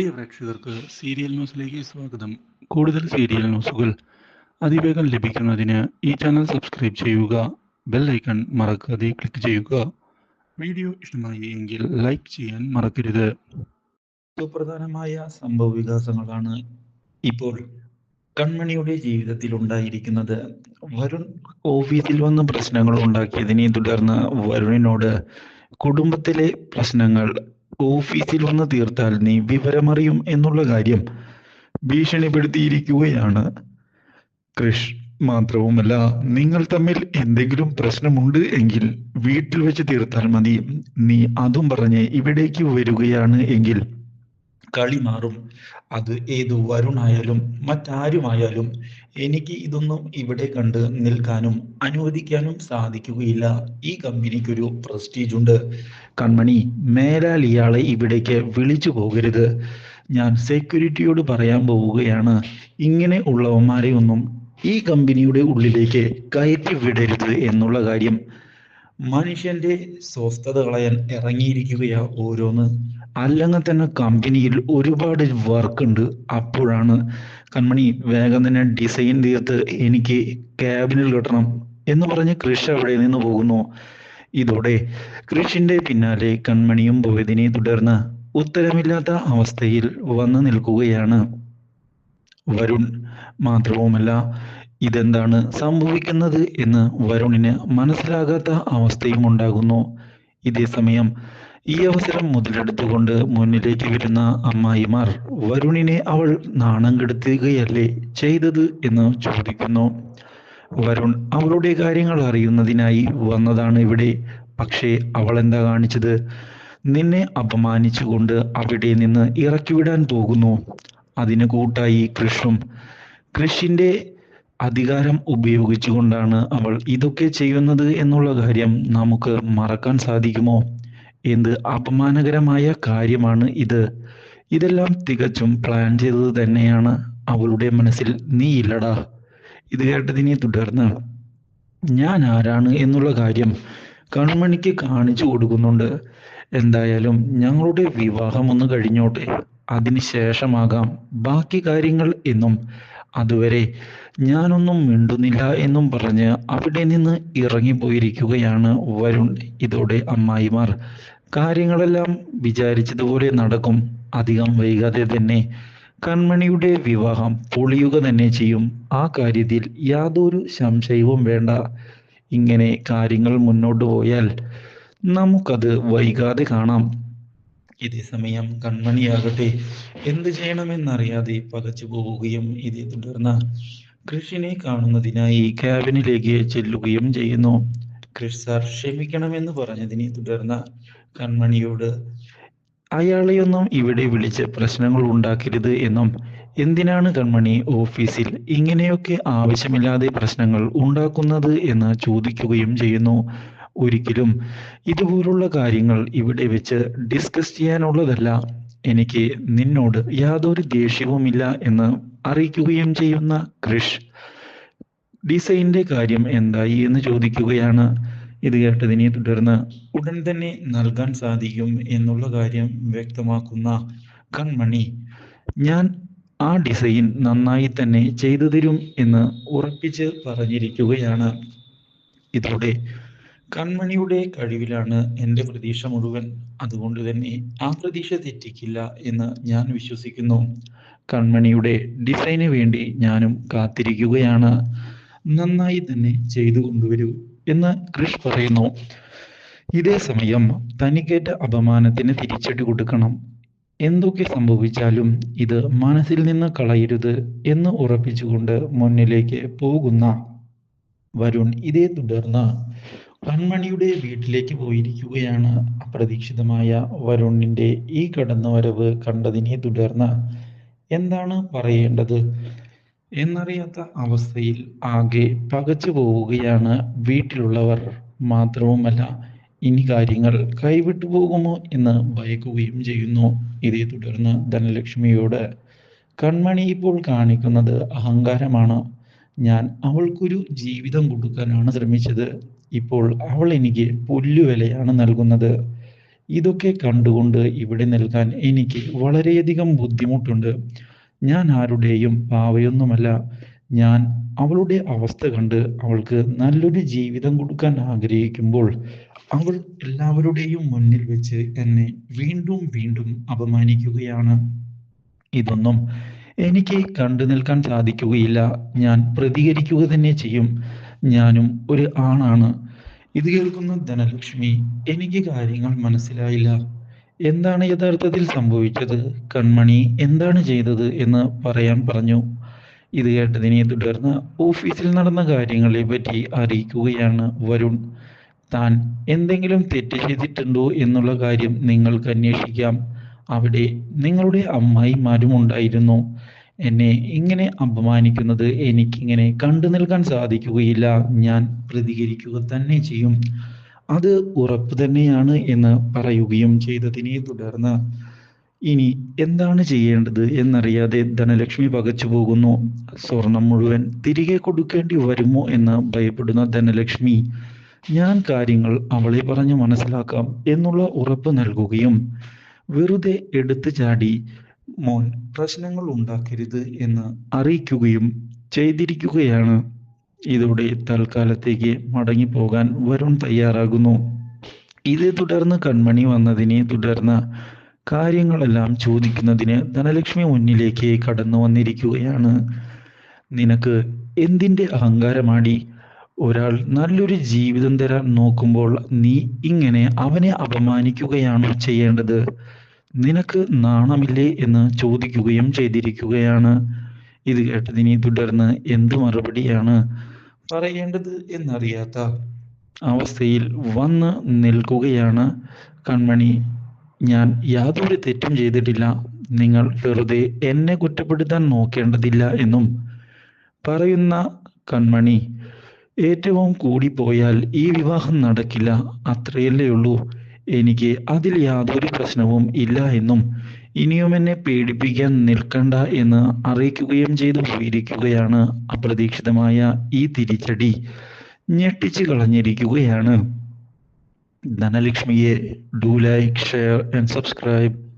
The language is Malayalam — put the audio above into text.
പ്രിയ പ്രേക്ഷകർക്ക് സീരിയൽ ന്യൂസിലേക്ക് സ്വാഗതം. കൂടുതൽ സീരിയൽ ന്യൂസുകൾ അതിവേഗം ലഭിക്കുന്നതിന് ഈ ചാനൽ സബ്സ്ക്രൈബ് ചെയ്യുക ബെൽ ഐക്കൺ മറക്കാതെ ക്ലിക്ക് ചെയ്യുക. വീഡിയോ ഇഷ്ടമായി എങ്കിൽ ലൈക്ക് ചെയ്യാൻ മറക്കരുത്. സുപ്രധാനമായ സംഭവ വികാസങ്ങളാണ് ഇപ്പോൾ കൺമണിയുടെ ജീവിതത്തിൽ ഉണ്ടായിരിക്കുന്നത്. വരുൺ ഓഫീസിൽ വന്ന് പ്രശ്നങ്ങൾ ഉണ്ടാക്കിയതിനെ തുടർന്ന് വരുണിനോട് കുടുംബത്തിലെ പ്രശ്നങ്ങൾ ഓഫീസിൽ വന്ന് തീർത്താൽ നീ വിവരമറിയും എന്നുള്ള കാര്യം ഭീഷണിപ്പെടുത്തിയിരിക്കുകയാണ്. കൃഷ് മാത്രവുമല്ല നിങ്ങൾ തമ്മിൽ എന്തെങ്കിലും പ്രശ്നമുണ്ട് എങ്കിൽ വീട്ടിൽ വെച്ച് തീർത്താൽ മതി. നീ അതും പറഞ്ഞ് ഇവിടേക്ക് വരികയാണ് എങ്കിൽ കളി മാറും. അത് ഏത് വരുണായാലും മറ്റാരുമായാലും എനിക്ക് ഇതൊന്നും ഇവിടെ കണ്ട് നിൽക്കാനും അനുവദിക്കാനും സാധിക്കുകയില്ല. ഈ കമ്പനിക്കൊരു പ്രസ്റ്റീജ് ഉണ്ട്. കൺമണി മേലാൽ ഇയാളെ ഇവിടേക്ക് വിളിച്ചു പോകരുത്. ഞാൻ സെക്യൂരിറ്റിയോട് പറയാൻ പോവുകയാണ്. ഇങ്ങനെ ഉള്ളവന്മാരെ ഒന്നും ഈ കമ്പനിയുടെ ഉള്ളിലേക്ക് കയറ്റി വിടരുത് എന്നുള്ള കാര്യം. മനുഷ്യന്റെ സ്വസ്ഥത കളയാൻ ഇറങ്ങിയിരിക്കുകയാ ഓരോന്ന്. അല്ലെങ്കിൽ തന്നെ കമ്പനിയിൽ ഒരുപാട് വർക്ക് ഉണ്ട്. അപ്പോഴാണ് കൺമണി വേഗം തന്നെ ഡിസൈൻ തീർത്ത് എനിക്ക് ക്യാബിനിൽ കിട്ടണം എന്ന് പറഞ്ഞ് കൃഷി അവിടെ നിന്ന് പോകുന്നു. ഇതോടെ കൃഷിന്റെ പിന്നാലെ കൺമണിയും പോയതിനെ തുടർന്ന് ഉത്തരമില്ലാത്ത അവസ്ഥയിൽ വന്നു നിൽക്കുകയാണ്. വരുൺ മാത്രവുമല്ല ഇതെന്താണ് സംഭവിക്കുന്നത് എന്ന് വരുണിന് മനസ്സിലാകാത്ത അവസ്ഥയും ഉണ്ടാകുന്നു. ഇതേസമയം ഈ അവസരം മുതലെടുത്തുകൊണ്ട് മുന്നിലേക്ക് വരുന്ന അമ്മായിമാർ വരുണിനെ അവൾ നാണം കെടുത്തുകയല്ലേ ചെയ്തത് എന്ന് ചോദിക്കുന്നു. വരുൺ അവളുടെ കാര്യങ്ങൾ അറിയുന്നതിനായി വന്നതാണ് ഇവിടെ. പക്ഷേ അവൾ എന്താ കാണിച്ചത്? നിന്നെ അപമാനിച്ചുകൊണ്ട് അവിടെ നിന്ന് ഇറക്കിവിടാൻ പോകുന്നു. അതിന് കൂട്ടായി കൃഷും കൃഷിന്റെ അധികാരം ഉപയോഗിച്ചുകൊണ്ടാണ് അവൾ ഇതൊക്കെ ചെയ്യുന്നത് എന്നുള്ള കാര്യം നമുക്ക് മറക്കാൻ സാധിക്കുമോ? എന്ത് അപമാനകരമായ കാര്യമാണ് ഇത്. ഇതെല്ലാം തികച്ചും പ്ലാൻ ചെയ്തത് തന്നെയാണ്. അവളുടെ മനസ്സിൽ നീ ഇല്ലടാ. ഇത് കേട്ടതിനെ തുടർന്ന് ഞാൻ ആരാണ് എന്നുള്ള കാര്യം കൺമണിക്ക് കാണിച്ചു കൊടുക്കുന്നുണ്ട്. എന്തായാലും ഞങ്ങളുടെ വിവാഹം ഒന്ന് കഴിഞ്ഞോട്ടെ. അതിന് ശേഷമാകാം ബാക്കി കാര്യങ്ങൾ എന്നും. അതുവരെ ഞാനൊന്നും മിണ്ടുന്നില്ല എന്നും പറഞ്ഞ് അവിടെ നിന്ന് ഇറങ്ങിപ്പോയിരിക്കുകയാണ് വരുൺ ഇതോടെ അമ്മായിമാർ. കാര്യങ്ങളെല്ലാം വിചാരിച്ചതുപോലെ നടക്കും. അധികം വൈകാതെ തന്നെ കൺമണിയുടെ വിവാഹം പൊളിയുക തന്നെ ചെയ്യും. ആ കാര്യത്തിൽ യാതൊരു സംശയവും വേണ്ട. ഇങ്ങനെ കാര്യങ്ങൾ മുന്നോട്ട് പോയാൽ നമുക്കത് വൈകാതെ കാണാം. ഇതേ സമയം കൺമണിയാകട്ടെ എന്ത് ചെയ്യണമെന്നറിയാതെ പകച്ചു പോവുകയും ഇതേ തുടർന്ന് കൃഷിനെ കാണുന്നതിനായി ക്യാബിനിലേക്ക് ചെല്ലുകയും ചെയ്യുന്നു. കൃഷ് സാർ ക്ഷമിക്കണമെന്ന് പറഞ്ഞതിനെ തുടർന്ന് കൺമണിയോട് അയാളെയൊന്നും ഇവിടെ വിളിച്ച് പ്രശ്നങ്ങൾ ഉണ്ടാക്കരുത് എന്നും എന്തിനാണ് കൺമണി ഓഫീസിൽ ഇങ്ങനെയൊക്കെ ആവശ്യമില്ലാതെ പ്രശ്നങ്ങൾ ഉണ്ടാക്കുന്നത് എന്ന് ചോദിക്കുകയും ചെയ്യുന്നു? ഒരിക്കലും ഇതുപോലുള്ള കാര്യങ്ങൾ ഇവിടെ വെച്ച് ഡിസ്കസ് ചെയ്യാനുള്ളതല്ല. എനിക്ക് നിന്നോട് യാതൊരു ദേഷ്യവുമില്ല എന്ന് അറിയിക്കുകയും ചെയ്യുന്ന കൃഷ് ഡിസൈനിന്റെ കാര്യം എന്തായി? എന്ന് ചോദിക്കുകയാണ്. ഇത് കേട്ടതിനെ തുടർന്ന് ഉടൻ തന്നെ നൽകാൻ സാധിക്കും എന്നുള്ള കാര്യം വ്യക്തമാക്കുന്ന കൺമണി ഞാൻ ആ ഡിസൈൻ നന്നായി തന്നെ ചെയ്തു തരും എന്ന് ഉറപ്പിച്ച് പറഞ്ഞിരിക്കുകയാണ്. ഇതോടെ കൺമണിയുടെ കഴിവിലാണ് എന്റെ പ്രതീക്ഷ മുഴുവൻ. അതുകൊണ്ട് തന്നെ ആ പ്രതീക്ഷ തെറ്റിക്കില്ല എന്ന് ഞാൻ വിശ്വസിക്കുന്നു. കൺമണിയുടെ ഡിസൈന് വേണ്ടി ഞാനും കാത്തിരിക്കുകയാണ്. നന്നായി തന്നെ ചെയ്തു കൊണ്ടുവരൂ എന്ന് കൃഷ് പറയുന്നു. ഇതേ സമയം തനിക്കേറ്റ അപമാനത്തിന് തിരിച്ചടി കൊടുക്കണം. എന്തൊക്കെ സംഭവിച്ചാലും ഇത് മനസ്സിൽ നിന്ന് കളയരുത് എന്ന് ഉറപ്പിച്ചുകൊണ്ട് മുന്നിലേക്ക് പോകുന്ന വരുൺ ഇതേ തുടർന്ന് കൺമണിയുടെ വീട്ടിലേക്ക് പോയിരിക്കുകയാണ്. അപ്രതീക്ഷിതമായ വരുണിന്റെ ഈ കടന്നുവരവ് കണ്ടതിനെ തുടർന്ന് എന്താണ് പറയേണ്ടത്? എന്നറിയാത്ത അവസ്ഥയിൽ ആകെ പകച്ചു പോവുകയാണ് വീട്ടിലുള്ളവർ. മാത്രവുമല്ല ഇനി കാര്യങ്ങൾ കൈവിട്ടു പോകുമോ എന്ന് ഭയക്കുകയും ചെയ്യുന്നു. ഇതേ തുടർന്ന് ധനലക്ഷ്മിയോട് കൺമണി ഇപ്പോൾ കാണിക്കുന്നത് അഹങ്കാരമാണ്. ഞാൻ അവൾക്കൊരു ജീവിതം കൊടുക്കാനാണ് ശ്രമിച്ചത്. ഇപ്പോൾ അവൾ എനിക്ക് പുല്ലുവിലയാണ് നൽകുന്നത്. ഇതൊക്കെ കണ്ടുകൊണ്ട് ഇവിടെ നിൽക്കാൻ എനിക്ക് വളരെയധികം ബുദ്ധിമുട്ടുണ്ട്. ഞാൻ ആരുടെയും പാവയൊന്നുമല്ല. ഞാൻ അവളുടെ അവസ്ഥ കണ്ട് അവൾക്ക് നല്ലൊരു ജീവിതം കൊടുക്കാൻ ആഗ്രഹിക്കുമ്പോൾ അവൾ എല്ലാവരുടെയും മുന്നിൽ വെച്ച് എന്നെ വീണ്ടും വീണ്ടും അപമാനിക്കുകയാണ്. ഇതൊന്നും എനിക്ക് കണ്ടു നിൽക്കാൻ സാധിക്കുകയില്ല. ഞാൻ പ്രതികരിക്കുക തന്നെ ചെയ്യും. ഞാനും ഒരു ആണാണ്. ഇത് കേൾക്കുന്ന ധനലക്ഷ്മി എനിക്ക് കാര്യങ്ങൾ മനസ്സിലായില്ല. എന്താണ് യഥാർത്ഥത്തിൽ സംഭവിച്ചത്? കൺമണി എന്താണ് ചെയ്തത് എന്ന് പറയാൻ പറഞ്ഞു. ഇത് കേട്ടതിനെ തുടർന്ന് ഓഫീസിൽ നടന്ന കാര്യങ്ങളെ പറ്റി അറിയിക്കുകയാണ് വരുൺ. താൻ എന്തെങ്കിലും തെറ്റ് ചെയ്തിട്ടുണ്ടോ എന്നുള്ള കാര്യം നിങ്ങൾക്ക് അന്വേഷിക്കാം. അവിടെ നിങ്ങളുടെ അമ്മായിമാരും ഉണ്ടായിരുന്നു. എന്നെ ഇങ്ങനെ അപമാനിക്കുന്നത് എനിക്കിങ്ങനെ കണ്ടു നിൽക്കാൻ സാധിക്കുകയില്ല. ഞാൻ പ്രതികരിക്കുക തന്നെ ചെയ്യും. അത് ഉറപ്പ് തന്നെയാണ് എന്ന് പറയുകയും ചെയ്തതിനെ തുടർന്ന് ഇനി എന്താണ് ചെയ്യേണ്ടത് എന്നറിയാതെ ധനലക്ഷ്മി പകച്ചു പോകുന്നു. സ്വർണം മുഴുവൻ തിരികെ കൊടുക്കേണ്ടി വരുമോ എന്ന് ഭയപ്പെടുന്ന ധനലക്ഷ്മി ഞാൻ കാര്യങ്ങൾ അവളെ പറഞ്ഞ് മനസ്സിലാക്കാം എന്നുള്ള ഉറപ്പ് നൽകുകയും വെറുതെ എടുത്തു ചാടി മോൻ പ്രശ്നങ്ങൾ ഉണ്ടാക്കരുത് എന്ന് അറിയിക്കുകയും ചെയ്തിരിക്കുകയാണ്. ഇതോടെ തൽക്കാലത്തേക്ക് മടങ്ങിപ്പോകാൻ വരുൺ തയ്യാറാകുന്നു. ഇതേ തുടർന്ന് കൺമണി വന്നതിനെ തുടർന്ന് കാര്യങ്ങളെല്ലാം ചോദിക്കുന്നതിന് ധനലക്ഷ്മി മുന്നിലേക്ക് കടന്നു വന്നിരിക്കുകയാണ്. നിനക്ക് എന്തിന്റെ അഹങ്കാരമാടി? ഒരാൾ നല്ലൊരു ജീവിതം തരാൻ നോക്കുമ്പോൾ നീ ഇങ്ങനെ അവനെ അപമാനിക്കുകയാണോ ചെയ്യേണ്ടത്? നിനക്ക് നാണമില്ലേ എന്ന് ചോദിക്കുകയും ചെയ്തിരിക്കുകയാണ്. ഇത് കേട്ടതിനെ തുടർന്ന് എന്ത് മറുപടിയാണ് പറയേണ്ടത് എന്നറിയാത്ത അവസ്ഥയിൽ വന്ന് നിൽക്കുകയാണ് കൺമണി. ഞാൻ യാതൊരു തെറ്റും ചെയ്തിട്ടില്ല. നിങ്ങൾ വെറുതെ എന്നെ കുറ്റപ്പെടുത്താൻ നോക്കേണ്ടതില്ല എന്നും പറയുന്ന കൺമണി. ഏറ്റവും കൂടിപ്പോയാൽ ഈ വിവാഹം നടക്കില്ല. അത്രയല്ലേ ഉള്ളൂ. എനിക്ക് അതിൽ യാതൊരു പ്രശ്നവും ഇല്ല എന്നും ഇനിയും എന്നെ പേടിപ്പിക്കാൻ നിൽക്കണ്ട എന്ന് അറിയിക്കുകയും ചെയ്തു പോയിരിക്കുകയാണ് അപ്രതീക്ഷിതമായ ഈ തിരിച്ചടി. ഞെട്ടിച്ചു കളഞ്ഞിരിക്കുകയാണ്. ധനലക്ഷ്മിയെ do like share and subscribe